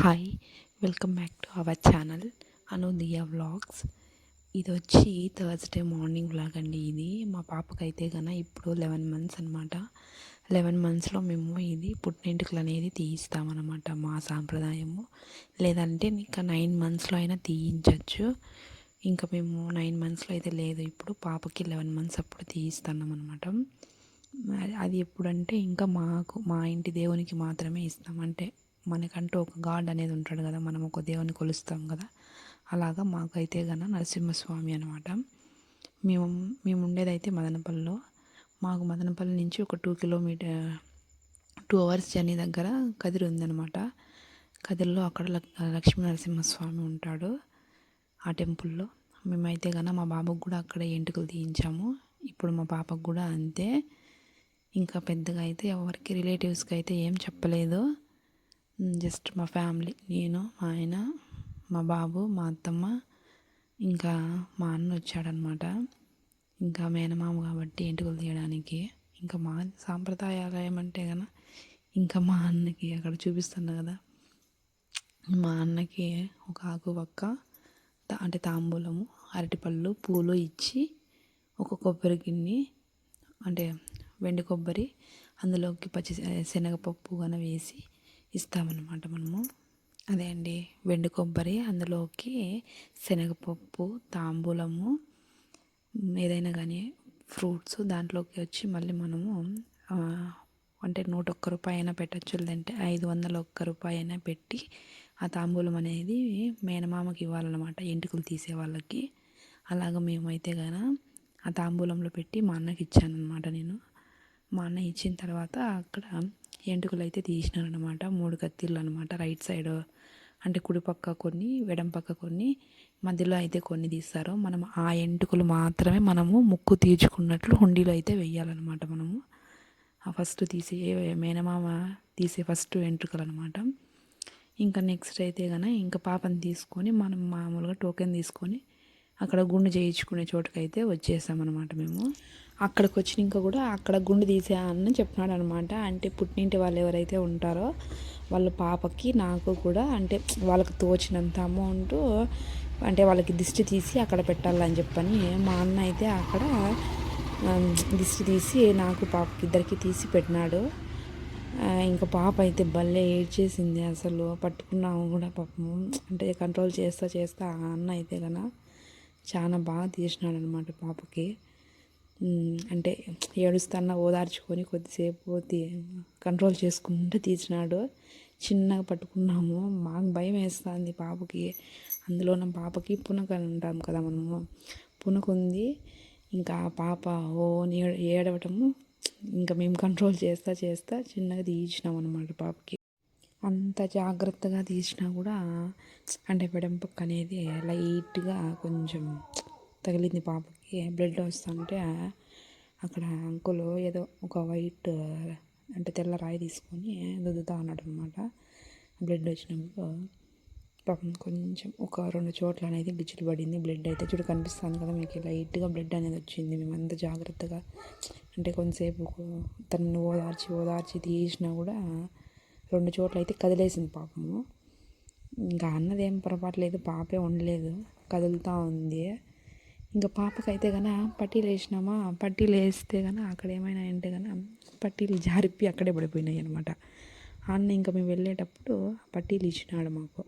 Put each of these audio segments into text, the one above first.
Hi welcome back to our channel Anudiya vlogs ఇది వచ్చి Thursday morning vlog అండి ఇది. మా పాపకైతే కన ఇప్పుడు లెవెన్ మంత్స్ అనమాట లెవెన్ మంత్స్లో మేము ఇది పుట్టింటికలు అనేది తీయిస్తామన్నమాట మా సాంప్రదాయము. లేదంటే ఇంకా నైన్ మంత్స్లో అయినా తీయించవచ్చు ఇంకా మేము నైన్ మంత్స్లో అయితే లేదు. ఇప్పుడు పాపకి లెవెన్ మంత్స్ అప్పుడు తీయిస్తున్నాం అనమాట అది ఎప్పుడంటే ఇంకా మాకు మా ఇంటి దేవునికి మాత్రమే ఇస్తాం. అంటే మనకంటూ ఒక గాడ్ అనేది ఉంటాడు కదా మనం ఒక దేవుని కొలుస్తాం కదా. అలాగా మాకైతే గన నరసింహస్వామి అనమాట మేము మేము ఉండేదైతే మదనపల్లిలో. మాకు మదనపల్లి నుంచి ఒక two kilometre two hours journey దగ్గర కదిరి ఉందనమాట కదిరిలో అక్కడ లక్ష్మీ నరసింహస్వామి ఉంటాడు ఆ టెంపుల్లో. మేమైతే గన మా బాబుకు కూడా అక్కడ ఎంటుకలు తీయించాము. ఇప్పుడు మా పాపకు కూడా అంతే. ఇంకా పెద్దగా అయితే ఎవరికి రిలేటివ్స్కి అయితే ఏం చెప్పలేదు. Mm, జస్ట్ మా ఫ్యామిలీ నేను మా ఆయన మా బాబు మా అత్తమ్మ ఇంకా మా అన్న వచ్చాడనమాట ఇంకా మేనమామ కాబట్టి ఎంటుకలు తీయడానికి. ఇంకా మా సాంప్రదాయాలు ఏమంటే కనుక ఇంకా మా అన్నకి అక్కడ చూపిస్తున్నా కదా. మా అన్నకి ఒక ఆకు పక్క అంటే తాంబూలము అరటిపళ్ళు పూలు ఇచ్చి ఒక కొబ్బరి గిన్నె అంటే వెండి కొబ్బరి అందులోకి పచ్చి శనగపప్పు కన వేసి ఇస్తామన్నమాట మనము. అదే అండి వెండి కొబ్బరి అందులోకి శనగపప్పు తాంబూలము ఏదైనా కానీ ఫ్రూట్స్ దాంట్లోకి వచ్చి మళ్ళీ మనము అంటే నూట ఒక్క రూపాయి అయినా పెట్టచ్చు లేదంటే ఐదు వందల ఒక్క రూపాయి అయినా పెట్టి ఆ తాంబూలం అనేది మేనమామకి ఇవ్వాలన్నమాట ఎంటుకలు తీసే వాళ్ళకి. అలాగ మేమైతే కానీ ఆ తాంబూలంలో పెట్టి మా అన్నకి ఇచ్చాను అనమాట నేను. మా అన్న ఇచ్చిన తర్వాత అక్కడ ఎంటుకలు అయితే తీసినారనమాట మూడు కత్తిళ్ళు అనమాట రైట్ సైడ్ అంటే కుడి పక్క కొన్ని వెడం పక్క కొన్ని మధ్యలో అయితే కొన్ని తీస్తారు. మనం ఆ ఎంటుకలు మాత్రమే మనము ముక్కు తీర్చుకున్నట్లు హుండీలో అయితే వెయ్యాలన్నమాట మనము. ఆ ఫస్ట్ తీసే మేనమామ తీసే ఫస్ట్ ఎంట్రుకలు అనమాట ఇంకా నెక్స్ట్ అయితే కనుక ఇంకా పాపని తీసుకొని మనం మామూలుగా టోకెన్ తీసుకొని అక్కడ గుండు చేయించుకునే చోటుకైతే వచ్చేసామన్నమాట మేము. అక్కడికి వచ్చినాక కూడా అక్కడ గుండు తీసేయని చెప్పినాడు అనమాట అంటే పుట్టింటి వాళ్ళు ఎవరైతే ఉంటారో వాళ్ళ పాపకి నాకు కూడా అంటే వాళ్ళకి తోచినంత అమౌంట్ అంటే వాళ్ళకి దిష్టి తీసి అక్కడ పెట్టాలని చెప్పని మా అన్న అయితే అక్కడ దిష్టి తీసి నాకు పాపకి ఇద్దరికి తీసి పెట్టినాడు. ఇంకా పాప అయితే భలే ఏడ్చేసింది అసలు. పట్టుకున్నాము కూడా పాపము. అంటే కంట్రోల్ చేస్తా చేస్తా ఆ అన్న అయితే కదా చాలా బాగా తీసినాడు అనమాట పాపకి అంటే ఏడుస్తాన ఓదార్చుకొని కొద్దిసేపు కంట్రోల్ చేసుకుంటూ తీసినాడు. చిన్నగా పట్టుకున్నాము. మాకు భయం వేస్తుంది పాపకి. అందులో నా పాపకి పునక అంటాం కదా మనము. పునక ఉంది. ఇంకా పాప ఓ ఏడవటము. ఇంకా మేము కంట్రోల్ చేస్తా చేస్తా చిన్నగా తీసినాం అనమాట పాపకి. అంత జాగ్రత్తగా తీసినా కూడా అంటే వెడంపక్క అనేది లైట్గా కొంచెం తగిలింది పాపకి. బ్లడ్ వస్తుంటే అక్కడ అంకుల్ ఏదో ఒక వైట్ అంటే తెల్ల రాయి తీసుకొని దుద్దుతా అన్నాడు అనమాట బ్లడ్ వచ్చినప్పుడు పాపం కొంచెం ఒక రెండు చోట్ల అనేది గిచ్చులు పడింది. బ్లడ్ అయితే చూడు కనిపిస్తుంది కదా మీకు. లైట్గా బ్లడ్ అనేది వచ్చింది. మేము అంత జాగ్రత్తగా అంటే కొంతసేపు తనను ఓదార్చి ఓదార్చి తీసినా కూడా రెండు చోట్ల అయితే కదిలేసింది పాపము. ఇంకా అన్నదేం పొరపాటు పాపే ఉండలేదు కదులుతూ ఉంది. ఇంకా పాపకైతే గన పట్టీలు వేసినామా? పట్టీలు వేస్తే కనుక అక్కడ ఏమైనా అంటే కనుక పట్టీలు జారిపి అక్కడే పడిపోయినాయి అనమాట అన్న ఇంకా మేము వెళ్ళేటప్పుడు పట్టీలు ఇచ్చినాడు మాకు.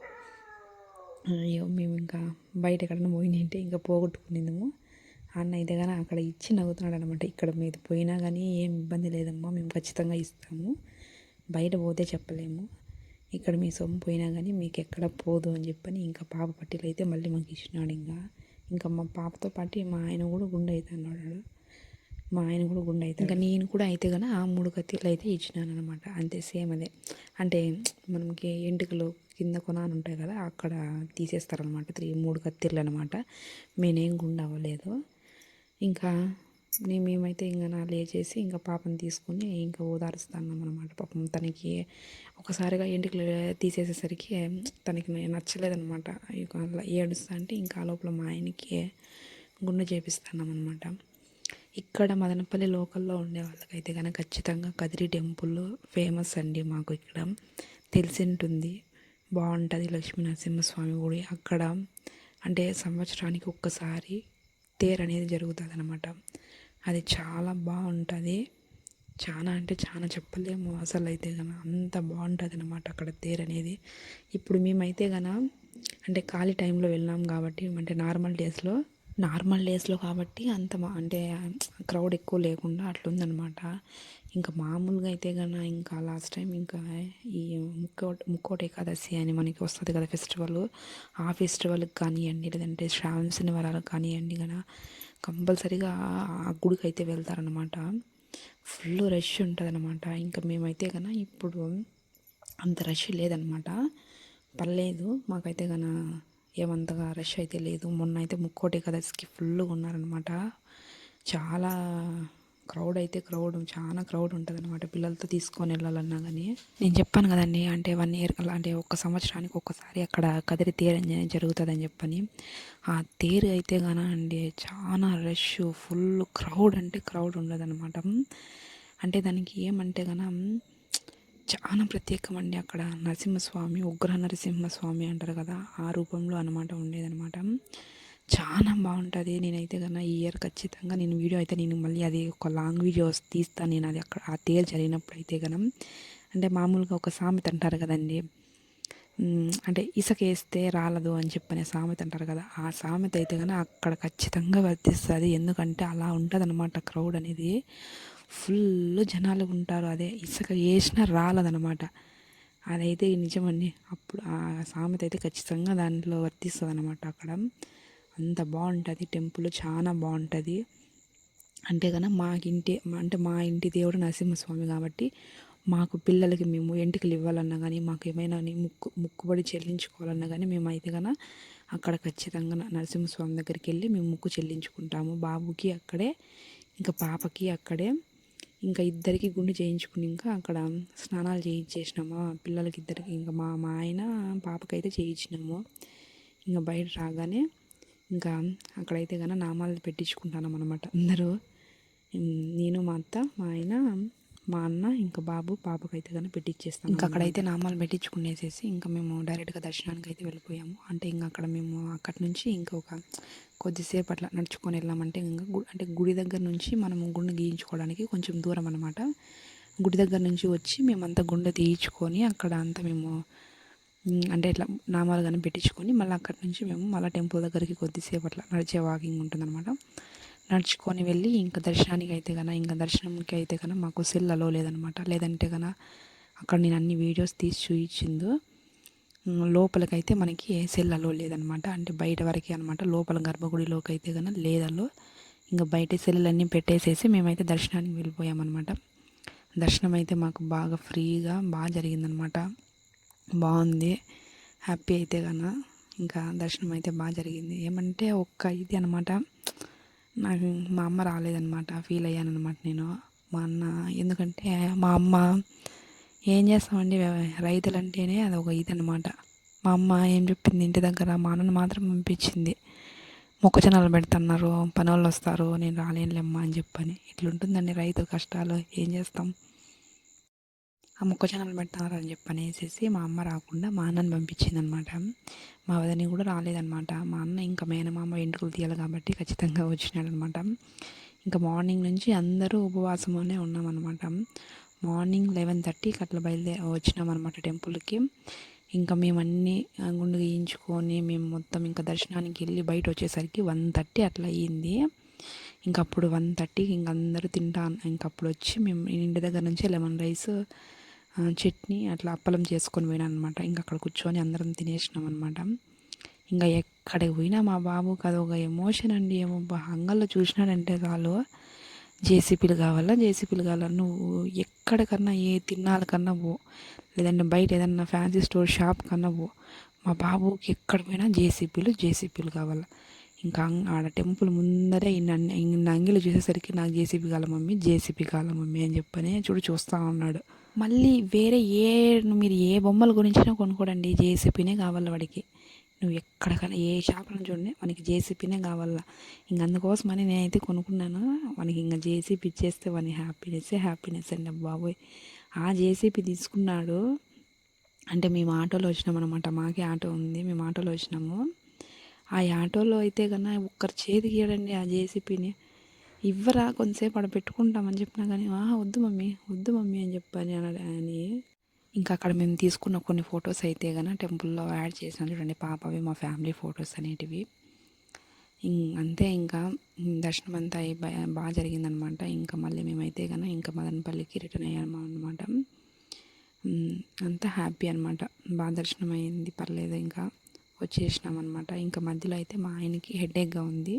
అయ్యో మేము ఇంకా బయట ఎక్కడన్నా పోయినంటే ఇంకా పోగొట్టుకునేదాము అన్న అయితే కానీ అక్కడ ఇచ్చి నవ్వుతున్నాడు అనమాట ఇక్కడ మీద పోయినా కానీ ఏం ఇబ్బంది లేదమ్మా మేము ఖచ్చితంగా ఇస్తాము. బయట పోతే చెప్పలేము. ఇక్కడ మీ సొమ్ము పోయినా కానీ మీకు ఎక్కడ పోదు అని చెప్పని ఇంకా పాప పట్టీలు అయితే మళ్ళీ మాకు ఇచ్చినాడు ఇంకా. ఇంకా మా పాపతో పాటు మా ఆయన కూడా గుండె అయితే అన్నాడు మా ఆయన కూడా గుండె అయితే ఇంకా నేను కూడా అయితే కానీ ఆ మూడు కత్తిలు అయితే ఇచ్చినాను అనమాట అంతే సేమ్ అదే. అంటే మనకి ఎంటుకలు కింద కొనాలు ఉంటాయి కదా అక్కడ తీసేస్తారనమాట త్రీ మూడు కత్తిర్లు అనమాట మేనేం గుండె అవ్వలేదు. ఇంకా నేను మేమైతే ఇంకా నా లేచేసి ఇంకా పాపను తీసుకొని ఇంకా ఓదారుస్తాను అనమాట పాపం తనకి ఒకసారిగా ఇంటికి తీసేసేసరికి తనకి నచ్చలేదనమాట ఏడుస్తా అంటే ఇంకా లోపల మా ఆయనకి గుండె చేపిస్తున్నాం ఇక్కడ మదనపల్లి లోకల్లో ఉండే వాళ్ళకైతే కనుక ఖచ్చితంగా కదిరి టెంపుల్ ఫేమస్ అండి మాకు ఇక్కడ. తెలిసింటుంది. బాగుంటుంది లక్ష్మీనరసింహస్వామి గుడి. అక్కడ అంటే సంవత్సరానికి ఒక్కసారి తేరు అనేది జరుగుతుంది అనమాట అది చాలా బాగుంటుంది. చాలా అంటే చాలా చెప్పలేము అసలు అయితే కన అంత బాగుంటుంది అనమాట అక్కడ తేరు అనేది. ఇప్పుడు మేమైతే కన అంటే ఖాళీ టైంలో వెళ్ళాం కాబట్టి అంటే నార్మల్ డేస్లో నార్మల్ డేస్లో కాబట్టి అంత అంటే క్రౌడ్ ఎక్కువ లేకుండా అట్లుందనమాట ఇంకా మామూలుగా అయితే కన్నా ఇంకా లాస్ట్ టైం ఇంకా ఈ ముక్కోటి ముక్కోటి ఏకాదశి అని మనకి వస్తుంది కదా ఫెస్టివల్. ఆ ఫెస్టివల్కి కానివ్వండి లేదంటే శ్రావణ శనివారాలకు కానివ్వండి కదా కంపల్సరీగా ఆ గుడికి అయితే వెళ్తారనమాట ఫుల్ రష్ ఉంటుంది అనమాట ఇంకా మేమైతే కన్నా ఇప్పుడు అంత రష్ లేదనమాట పర్లేదు మాకైతే కన్నా ఏమంతగా రష్ అయితే లేదు. మొన్న అయితే ముక్కోటి కదర్స్కి ఫుల్గా ఉన్నారనమాట చాలా క్రౌడ్ అయితే క్రౌడ్ చాలా క్రౌడ్ ఉంటుంది అనమాట పిల్లలతో తీసుకొని వెళ్ళాలన్నా కానీ నేను చెప్పాను కదండి అంటే వన్ ఇయర్ అంటే ఒక సంవత్సరానికి ఒక్కసారి అక్కడ కదిరి తేరు అనేది జరుగుతుందని చెప్పని. ఆ తేరు అయితే కాన అండి చాలా రష్ ఫుల్ క్రౌడ్ అంటే క్రౌడ్ ఉండదన్నమాట. అంటే దానికి ఏమంటే కన చాలా ప్రత్యేకం అండి అక్కడ. నరసింహస్వామి ఉగ్ర నరసింహస్వామి అంటారు కదా ఆ రూపంలో అనమాట ఉండేదనమాట చాలా బాగుంటుంది. నేనైతే కన్నా ఈ ఇయర్ ఖచ్చితంగా నేను వీడియో అయితే నేను మళ్ళీ అది ఒక లాంగ్ వీడియోస్ తీస్తాను నేను అది అక్కడ ఆ తేరు జరిగినప్పుడు అయితే కనం అంటే మామూలుగా ఒక సామెత అంటారు కదండి. అంటే ఇసుక వేస్తే రాలదు అని చెప్పనే సామెత అంటారు కదా. ఆ సామెత అయితే కనుక అక్కడ ఖచ్చితంగా వర్తిస్తుంది. ఎందుకంటే అలా ఉంటుంది అనమాట క్రౌడ్ అనేది. ఫుల్ జనాలు ఉంటారు అదే. ఇసుక వేసినా రాలదనమాట అదైతే నిజమండి. అప్పుడు ఆ సామెత అయితే ఖచ్చితంగా దాంట్లో వర్తిస్తుంది అనమాట అక్కడ. అంత బాగుంటుంది టెంపుల్ చాలా బాగుంటుంది. అంటే కనుక మాకింటి అంటే మా ఇంటి దేవుడు నరసింహస్వామి కాబట్టి మాకు పిల్లలకి మేము ఎంటికలు ఇవ్వాలన్నా కానీ మాకు ఏమైనా ముక్కు ముక్కుబడి చెల్లించుకోవాలన్నా కానీ మేము అయితే కన్నా అక్కడ ఖచ్చితంగా నరసింహస్వామి దగ్గరికి వెళ్ళి మేము ముక్కు చెల్లించుకుంటాము. బాబుకి అక్కడే ఇంకా పాపకి అక్కడే ఇంకా ఇద్దరికి గుండె చేయించుకుని ఇంకా అక్కడ స్నానాలు చేయించేసినాము. పిల్లలకి ఇద్దరికి ఇంకా మా మా ఆయన పాపకైతే చేయించినాము. ఇంకా బయట రాగానే ఇంకా అక్కడైతే కనుక నామాలు పెట్టించుకుంటాను అనమాట అందరూ. నేను మా అత్త మా ఆయన మా అన్న ఇంకా బాబు పాపకైతే కానీ పెట్టించేస్తాం ఇంకా అక్కడైతే నామాలు పెట్టించుకునేసేసి ఇంకా మేము డైరెక్ట్గా దర్శనానికి అయితే వెళ్ళిపోయాము. అంటే ఇంకా అక్కడ మేము అక్కడి నుంచి ఇంకా ఒక కొద్దిసేపు అట్లా నడుచుకొని వెళ్ళామంటే ఇంకా అంటే గుడి దగ్గర నుంచి మనం గుండె గీయించుకోవడానికి కొంచెం దూరం అనమాట గుడి దగ్గర నుంచి వచ్చి మేమంతా గుండె తీయించుకొని అక్కడ అంతా మేము అంటే ఇట్లా నామాలు కానీ పెట్టించుకొని మళ్ళీ అక్కడి నుంచి మేము మళ్ళీ టెంపుల్ దగ్గరికి కొద్దిసేపు అట్లా నడిచే వాకింగ్ ఉంటుందన్నమాట. నడుచుకొని వెళ్ళి ఇంకా దర్శనానికి అయితే కన్నా ఇంకా దర్శనంకి అయితే కన్నా మాకు సెల్ అలో లేదనమాట లేదంటే కన్నా అక్కడ నేను అన్ని వీడియోస్ తీసి చూయించిందో లోపలికైతే మనకి సెల్ అలో లేదనమాట అంటే బయట వరకే అనమాట లోపల గర్భగుడిలోకి అయితే కన్నా లేదలో ఇంకా బయట సెల్లన్నీ పెట్టేసేసి మేమైతే దర్శనానికి వెళ్ళిపోయామన్నమాట. దర్శనం అయితే మాకు బాగా ఫ్రీగా బాగా జరిగిందనమాట బాగుంది. హ్యాపీ అయితే కన్నా ఇంకా దర్శనం అయితే బాగా జరిగింది. ఏమంటే ఒక్క ఇది అనమాట నాకు మా అమ్మ రాలేదనమాట ఫీల్ అయ్యాను అనమాట నేను. మా అన్న ఎందుకంటే మా అమ్మ ఏం చేస్తామండి రైతులు అంటేనే అది ఒక ఇది అనమాట. మా అమ్మ ఏం చెప్పింది ఇంటి దగ్గర మా అన్నను మాత్రం పంపించింది. మొక్కజొన్నలు పెడుతున్నారు పని వాళ్ళు వస్తారు నేను రాలేనులేమ్మా అని చెప్పని. ఇట్లుంటుందండి రైతు కష్టాలు ఏం చేస్తాం? ఆ మొక్కజొన్నలు పెడతారని చెప్పి అనేసి మా అమ్మ రాకుండా మా అన్నని పంపించిందనమాట. మా వదని కూడా రాలేదనమాట. మా అన్న ఇంకా మేనమామ వెంట్రుకలు తీయాలి కాబట్టి ఖచ్చితంగా వచ్చినాడనమాట. ఇంకా మార్నింగ్ నుంచి అందరూ ఉపవాసంలోనే ఉన్నామన్నమాట మార్నింగ్ లెవెన్ థర్టీకి అట్లా బయలుదేరి వచ్చినామన్నమాట టెంపుల్కి. ఇంకా మేము అన్నీ గుండు గీయించుకొని మేము మొత్తం ఇంకా దర్శనానికి వెళ్ళి బయట వచ్చేసరికి వన్ థర్టీ అట్లా అయ్యింది. ఇంకప్పుడు వన్ థర్టీకి ఇంక అందరూ తింటా ఇంకప్పుడు వచ్చి మేము ఇంటి దగ్గర నుంచి లెమన్ రైస్ చట్నీ అట్లా అప్పలం చేసుకొని పోయినా అనమాట ఇంకా అక్కడ కూర్చొని అందరం తినేసినాం అనమాట ఇంకా ఎక్కడికి పోయినా మా బాబుకి అది ఒక ఎమోషన్ అండి. ఏమో అంగల్లో చూసినాడంటే చాలు. జేసీపీలు కావాలా జేసీపీలు కావాలా? నువ్వు ఎక్కడికన్నా ఏ తిన్నాలకన్నా పో. లేదంటే బయట ఏదన్నా ఫ్యాన్సీ స్టోర్ షాప్ కన్నా పో. మా బాబుకి ఎక్కడ పోయినా జేసీపీలు జేసీపీలు కావాలా. ఇంకా ఆడ టెంపుల్ ముందరే ఇన్ని అంగిలు చూసేసరికి నాకు జేసీపీ కాల మమ్మీ జేసీపీ కాల మమ్మీ అని చెప్పని చూడు చూస్తూ ఉన్నాడు. మళ్ళీ వేరే ఏ మీరు ఏ బొమ్మల గురించినా కొనుక్కోడండి. జేసీపీనే కావాలి వాడికి. నువ్వు ఎక్కడికైనా ఏ షాపులో చూడండి మనకి జేసీపీనే కావాలా. ఇంక అందుకోసమని నేనైతే కొనుక్కున్నాను. మనకి ఇంకా జేసీపీ ఇచ్చేస్తే వాని హ్యాపీనెస్ హ్యాపీనెస్ అండి బాబోయ్ ఆ జేసీపీ తీసుకున్నాడు. అంటే మేము ఆటోలో వచ్చినాం అనమాట మాకే ఆటో ఉంది. మేము ఆటోలో వచ్చినాము. ఆ ఆటోలో అయితే కన్నా ఒక్కరు చేతికి ఇవ్వడండి ఆ జేసీపీని ఇవ్వరా కొంతసేపు ఆడ పెట్టుకుంటామని చెప్పినా కానీ "ఆహా, వద్దు మమ్మీ వద్దు మమ్మీ అని చెప్పాను అని. ఇంకా అక్కడ మేము తీసుకున్న కొన్ని ఫొటోస్ అయితే కానీ టెంపుల్లో యాడ్ చేసినాం చూడండి పాపవి మా ఫ్యామిలీ ఫొటోస్ అనేటివి. ఇం- అంతే ఇంకా. దర్శనం అంతా అయి బాగా జరిగిందనమాట. ఇంకా మళ్ళీ మేమైతే కానీ ఇంకా మదనపల్లికి రిటర్న్ అయ్యాము అనమాట అంతా హ్యాపీ అనమాట. బాగా దర్శనం అయింది పర్లేదు ఇంకా. వచ్చేసినాం అనమాట ఇంకా మధ్యలో అయితే మా ఆయనకి హెడేక్గా ఉంది.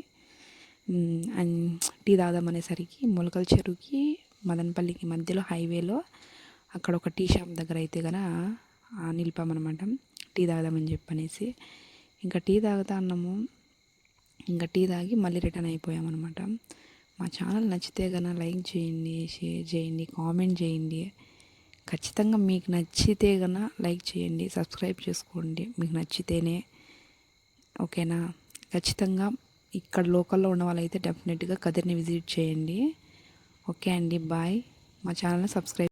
అండ్ టీ తాగుదామనేసరికి మొలకల చెరువుకి మదనపల్లికి మధ్యలో హైవేలో అక్కడ ఒక టీ షాప్ దగ్గర అయితే కన నిలిపామన్నమాట. టీ తాగుదామని చెప్పనేసి. ఇంకా టీ తాగుతా అన్నాము. ఇంకా టీ తాగి మళ్ళీ రిటర్న్ అయిపోయామన్నమాట. మా ఛానల్ నచ్చితే కన్నా లైక్ చేయండి షేర్ చేయండి కామెంట్ చేయండి. ఖచ్చితంగా మీకు నచ్చితే కన్నా లైక్ చేయండి సబ్స్క్రైబ్ చేసుకోండి. మీకు నచ్చితేనే ఓకేనా? ఖచ్చితంగా ఇక్కడ లోకల్లో ఉన్న వాళ్ళైతే డెఫినెట్గా కదిరిని విజిట్ చేయండి. ఓకే అండి బాయ్. మా ఛానల్ని సబ్స్క్రైబ్